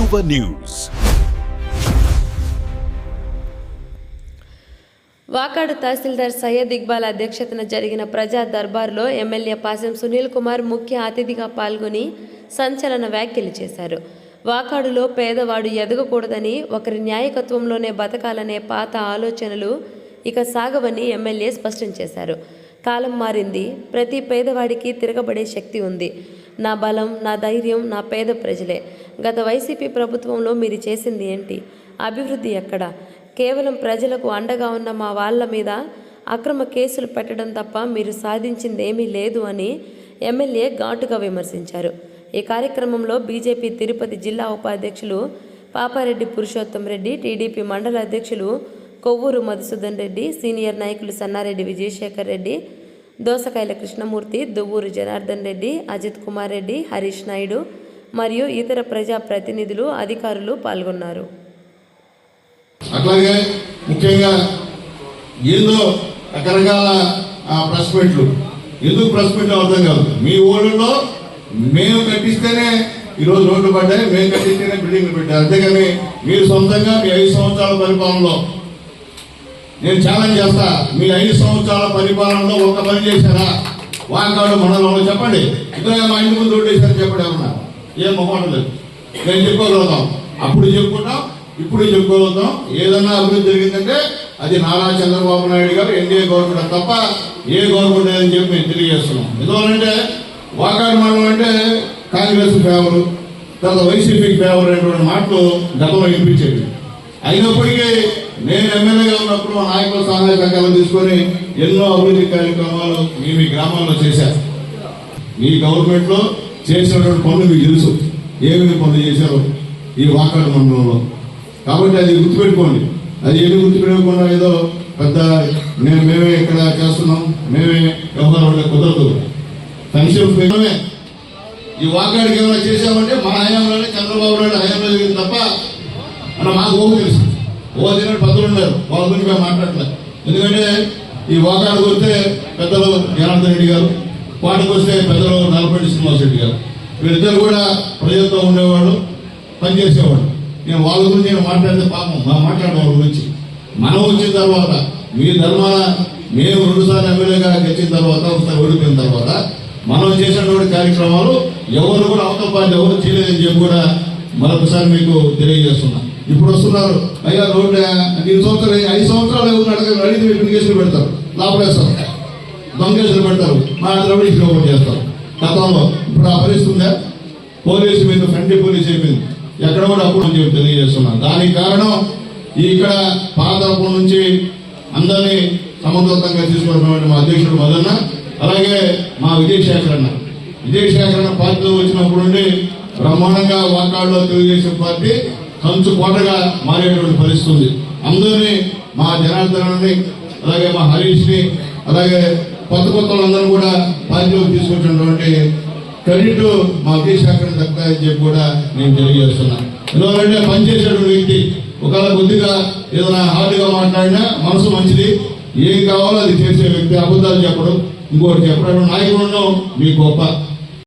యువ న్యూస్ వాకాడు తహసీల్దార్ సయ్యద్ ఇక్బాల్ అధ్యక్షతన జరిగిన ప్రజా దర్బార్లో ఎమ్మెల్యే పాసెం సునీల్ కుమార్ ముఖ్య అతిథిగా పాల్గొని సంచలన వ్యాఖ్యలు చేశారు. వాకాడులో పేదవాడు ఎదగకూడదని ఒకరి న్యాయకత్వంలోనే బతకాలనే పాత ఆలోచనలు ఇక సాగవని ఎమ్మెల్యే స్పష్టం చేశారు. కాలం మారింది. ప్రతి పేదవాడికి తిరగబడే శక్తి ఉంది. నా బలం నా ధైర్యం నా పేద ప్రజలే. గత వైసీపీ ప్రభుత్వంలో మీరు చేసింది ఏంటి? అభివృద్ధి ఎక్కడ? కేవలం ప్రజలకు అండగా ఉన్న మా వాళ్ళ మీద అక్రమ కేసులు పెట్టడం తప్ప మీరు సాధించింది ఏమీ లేదు అని ఎమ్మెల్యే ఘాటుగా విమర్శించారు. ఈ కార్యక్రమంలో బీజేపీ తిరుపతి జిల్లా ఉపాధ్యక్షులు పాపారెడ్డి పురుషోత్తం రెడ్డి టీడీపీ మండల అధ్యక్షులు కొవ్వూరు మధుసూదన్ రెడ్డి సీనియర్ నాయకులు సన్నారెడ్డి విజయశేఖర్ రెడ్డి దోసకాయల కృష్ణమూర్తి దువ్వూరు జనార్దన్ రెడ్డి అజిత్ కుమార్ రెడ్డి హరీష్ నాయుడు మరియు ఇతర ప్రజా ప్రతినిధులు అధికారులు పాల్గొన్నారు. అట్లాగే ముఖ్యంగా ఏదో రకరకాల ప్రెస్ మీట్లు. ఎందుకు ప్రెస్ మీట్లు అర్థం కాదు. మీ ఊళ్ళలో మేము కట్టిస్తేనే ఈరోజు రోడ్లు పడ్డాయి మేము కట్టిస్తేనే బిల్డింగ్లు పెట్టారు అంతేగాని మీరు సొంతంగా మీ ఐదు సంవత్సరాల పరిపాలనలో నేను ఛాలెంజ్ చేస్తా. మీ ఐదు సంవత్సరాల పరిపాలనలో ఒక్క పని చేశారా? వాకాడు మండలంలో చెప్పండి. ఇక్కడ మా ఇంటి ముందు రోడ్డు చెప్పండి ఏమన్నా. ఏం మొహం లేదు. నేను చెప్పుకోగలుగుతాం. అప్పుడు చెప్పుకుంటాం. ఇప్పుడు చెప్పుకోగలుగుతాం. ఏదన్నా అభివృద్ధి జరిగిందంటే అది నారా చంద్రబాబు నాయుడు గారు ఎన్డీఏ గవర్నమెంట్ తప్ప ఏ గవర్నమెంట్ లేదని చెప్పి మేము తెలియజేస్తున్నాం. ఎందువల్లంటే వాకాడు మండలం అంటే కాంగ్రెస్ ఫేవర్ తర్వాత వైసీపీకి ఫేవర్ అనేటువంటి మాటలు గతంలో వినిపించేవి. అయినప్పటికీ నేను ఎమ్మెల్యేగా ఉన్నప్పుడు మా నాయకుల సహాయ సహకారం తీసుకొని ఎన్నో అభివృద్ధి కార్యక్రమాలు మీ మీ గ్రామాల్లో చేశారు మీ గవర్నమెంట్లో చేసినటువంటి పనులు మీకు తెలుసు. ఏమేమి పనులు చేశారో? ఈ వాకాడు మండలంలో. కాబట్టి అది గుర్తుపెట్టుకోండి. అది ఏమి గుర్తుపెట్టుకోకుండా ఏదో పెద్ద మేము మేమే ఇక్కడ చేస్తున్నాం మేమే వ్యవహారం కుదరదు. సంక్షేమ ఈ వాకాడికి ఏమైనా చేశామంటే మా హయాంలోనే చంద్రబాబు నాయుడు హయాంలో జరిగింది తప్ప అన్న మాకు ఊహ తెలుసు ఓ దిన పెద్దలు ఉన్నారు. వాళ్ళ గురించి మేము మాట్లాడలేదు ఎందుకంటే ఈ వాకాడికి వస్తే పెద్దలు జనార్దన్ రెడ్డి గారు వాటికి వస్తే పెద్దలు నలపరెడ్డి శ్రీనివాస్ రెడ్డి గారు. వీళ్ళిద్దరు కూడా ప్రజలతో ఉండేవాళ్ళు పనిచేసేవాళ్ళు నేను వాళ్ళ గురించి నేను మాట్లాడితే పాపం మా మాట్లాడడం వాళ్ళ గురించి. మనం వచ్చిన తర్వాత మీ ధర్మాన మేము రెండుసార్లు ఎమ్మెల్యేగా గెలిచిన తర్వాత ఒకసారి ఓడిపోయిన తర్వాత మనం చేసినటువంటి కార్యక్రమాలు ఎవరు కూడా అవతల పార్టీ ఎవరు చేయలేదని చెప్పి కూడా మరొకసారి మీకు తెలియజేస్తున్నా. ఇప్పుడు వస్తున్నారు. అయ్యా రోడ్డు ఐదు సంవత్సరాలు ఐదు సంవత్సరాలు ఎవరు అడగ అడిగితే మీకు కేసులు పెడతారు. లాభలేస్తారు దొంగ కేసులు పెడతారు. మా రౌడీ ఓపెన్ చేస్తారు. గతంలో ఇప్పుడు ఆ పరిస్థితి పోలీసు మీద ఫ్రంట్ పోలీస్ అయిపోయింది. ఎక్కడ కూడా అప్పుడు అని చెప్పి తెలియజేస్తున్నాను దానికి కారణం ఇక్కడ పాతరపు నుంచి అందరినీ సమర్థవంతంగా తీసుకున్నటువంటి మా అధ్యక్షుడు మదన్న అలాగే మా విజయశేఖర్ అన్న విజయశేఖర్ అన్న పార్టీలో వచ్చినప్పుడు నుండి బ్రహ్మాండంగా వాకాడులో తెలుగుదేశం పార్టీ కంచు కోటగా మారేటువంటి పరిస్థితి ఉంది అందరినీ మా జనార్దనాన్ని అలాగే మా హరీష్ని అలాగే కొత్త కొత్త వాళ్ళందరూ కూడా పార్టీలోకి తీసుకొచ్చినటువంటి క్రెడిట్ మా విజయశేఖర్ దక్కుతాయని చెప్పి కూడా నేను తెలియజేస్తున్నా. ఎందుకంటే పనిచేసేటువంటి వ్యక్తి ఒకవేళ కొద్దిగా ఏదైనా హార్డ్గా మాట్లాడినా మనసు మంచిది ఏం కావాలో అది చేసే వ్యక్తి అబద్ధాలు చెప్పడం ఇంకోటి చెప్పడం నాయకుడు మీ గొప్ప